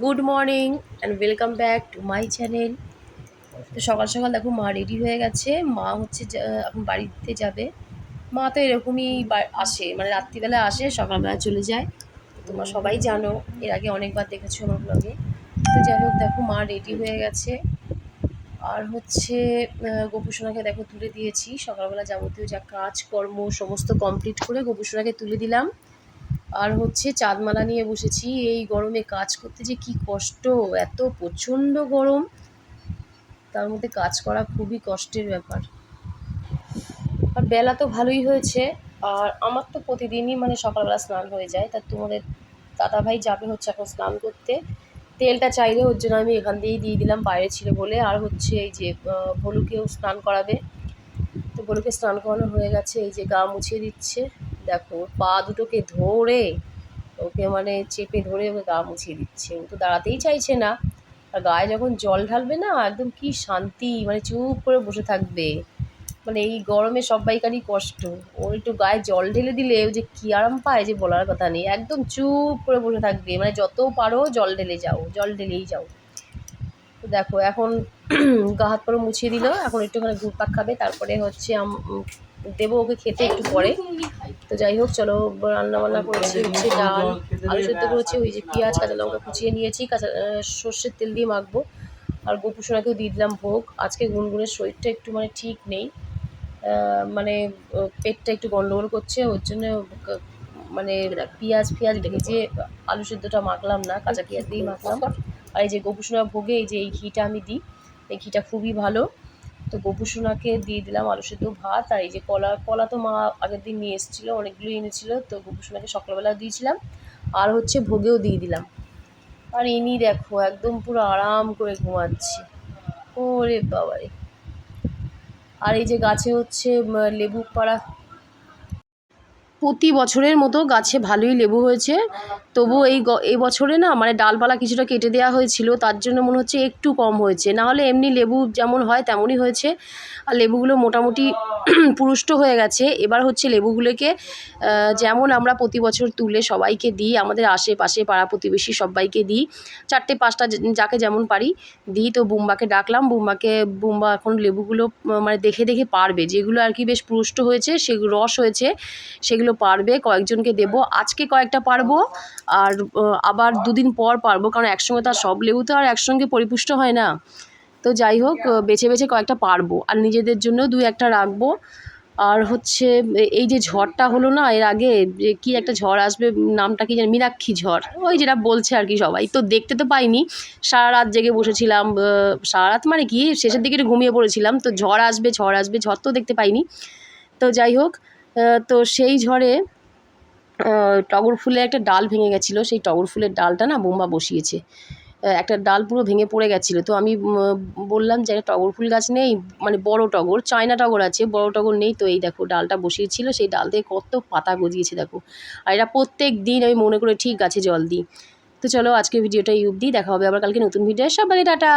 Good morning and welcome back to my channel তো সকাল সকাল দেখো মা রেডি হয়ে গেছে। মা হচ্ছে এখন বাড়িতে যাবে। মা তো এরকমই আসে মানে রাত্রিবেলা আসে, সকালবেলা চলে যায়। তোমরা সবাই জানো, এর আগে অনেকবার দেখেছ আমার ব্লগে তো যাই হোক, দেখো মা রেডি হয়ে গেছে। আর হচ্ছে গোপুসোনাকে দেখো তুলে দিয়েছি। সকালবেলা যাবতীয় যা কাজকর্ম, সমস্ত কমপ্লিট করে গোপুসোনাকে তুলে দিলাম। আর হচ্ছে চাঁদমালা নিয়ে বসেছি, এই গরমে কাজ করতে যে কি কষ্ট, এত প্রচণ্ড গরম। তার মধ্যে কাজ করা খুবই কষ্টের ব্যাপার। আর বেলা তো ভালোই হয়েছে, আর আমার তো প্রতিদিনই মানে সকালবেলা স্নান হয়ে যায়। তা তোমাদের দাদাভাই যাবে হচ্ছে এখন স্নান করতে। তেলটা চাইলে ওর জন্য আমি এখান দিয়েই দিয়ে দিলাম, বাইরে ছিল বলে। আর হচ্ছে এই যে ভলুকেও স্নান করাবে। ভলুকে স্নান করানো হয়ে গেছে, এই যে গা মুছিয়ে দিচ্ছে। দেখো ওর পা দুটোকে ধরে ওকে মানে চেপে ধরে ওকে গা মুছিয়ে দিচ্ছে। ও তো দাঁড়াতেই চাইছে না। আর গায়ে যখন জল ঢালবে না, একদম কি শান্তি মানে চুপ করে বসে থাকবে। মানে এই গরমে সবাইকারই কষ্ট। ও একটু গায়ে জল ঢেলে দিলে ও যে কী আরাম পায় যে বলার কথা নেই। একদম চুপ করে বসে থাকবে। মানে যত পারো জল ঢেলে যাও, জল ঢেলেই যাও। তো দেখো, এখন গা হাত পরে মুছিয়ে দিল, এখন একটুখানি ঘুরপাক খাবে, তারপরে হচ্ছে দেবো ওকে খেতে একটু পরে। তো যাই হোক, চলো রান্না বান্না করেছি, হচ্ছে ডাল, আলু সেদ্ধ করেছি, ওই যে পেঁয়াজ, কাঁচা লঙ্কা কুচিয়ে নিয়েছি, কাঁচা সর্ষের তেল দিয়ে মাখবো। আর গোপুসোনাকেও দিয়ে দিলাম ভোগ। আজকে গুনগুনের শরীরটা একটু মানে ঠিক নেই। মানে পেটটা একটু গন্ডগোল করছে, ওর জন্য মানে পেঁয়াজ ফেঁয়াজ ভেজে আলু সেদ্ধটা মাখলাম না, কাঁচা পেঁয়াজ দিয়ে মাখলাম। আর এই যে গোপুসোনা ভোগে এই যে এই ঘিটা আমি দিই, এই ঘিটা খুবই ভালো। তো গোপুসোনাকে দিয়ে দিলাম আলু সেদ্ধ ভাত আর এই যে কলা কলা তো মা আগের দিন নিয়ে এসেছিল অনেকগুলো এনেছিলো, তো গোপুসোনাকে সকালবেলা দিয়েছিলাম। আর হচ্ছে ভোগেও দিয়ে দিলাম। আর ইনি দেখো একদম পুরো আরাম করে ঘুমাচ্ছে। ওরে বাবারে। আর এই যে গাছে হচ্ছে লেবু পাড়া প্রতি বছরের মতো গাছে ভালোই লেবু হয়েছে। তবু এই এই বছরে না মানে ডালপালা কিছুটা কেটে দেওয়া হয়েছিল, তার জন্য মনে হচ্ছে একটু কম হয়েছে। না হলে এমনি লেবু যেমন হয় তেমনই হয়েছে। আর লেবুগুলো মোটামুটি পুরুষ্ট হয়ে গেছে। এবার হচ্ছে লেবুগুলোকে যেমন আমরা প্রতি বছর তুলে সবাইকে দিই, আমাদের আশেপাশে পাড়া প্রতিবেশী সবাইকে দিই। চারটে, পাঁচটা যাকে যেমন পারি দিই। তো বুম্বাকে ডাকলাম, বুম্বাকে, বুম্বা এখন লেবুগুলো মানে দেখে দেখে পারবে। যেগুলো আর কি বেশ পুরুষ্ট হয়েছে সেগুলো রস হয়েছে, সেগুলো পারবে, কয়েকজনকে দেবো। আজকে কয়েকটা পারব, আর আবার দুদিন পর পারব, কারণ একসঙ্গে তার সব লেবু তো আর একসঙ্গে পরিপুষ্ট হয় না। তো যাই হোক বেছে বেছে কয়েকটা পারব, আর নিজেদের জন্য দু একটা রাখব। আর হচ্ছে এই যে ঝড়টা হলো না এর আগে, যে কি একটা ঝড় আসবে, নামটা কি জানি, মীনাক্ষী ঝড়, ওই যেটা বলছে আর কি সবাই। তো দেখতে তো পাইনি, সারা রাত জেগে বসেছিলাম সারা রাত মানে কি, শেষের দিকে একটু ঘুমিয়ে পড়েছিলাম, তো ঝড় আসবে ঝড় আসবে, ঝড় তো দেখতে পাইনি। তো যাই হোক তো সেই ঝড়ে টগর ফুলের একটা ডাল ভেঙে গেছিল। সেই টগর ফুলের ডালটা না বোম্বা বসিয়েছে। একটা ডাল পুরো ভেঙে পড়ে গেছিল। তো আমি বললাম যে টগর ফুল গাছ নেই মানে বড় টগর, চায়না টগর আছে, বড় টগর নেই। তো এই দেখো, ডালটা বসিয়েছিল, সেই ডাল থেকে কত পাতা গজিয়েছে দেখো। আর এটা প্রত্যেক দিন আমি মনে করে ঠিক গাছে জল দিই। তো চলো আজকে ভিডিওটা এই অবধি, দেখা হবে আবার কালকে নতুন ভিডিও সবাই টাটা।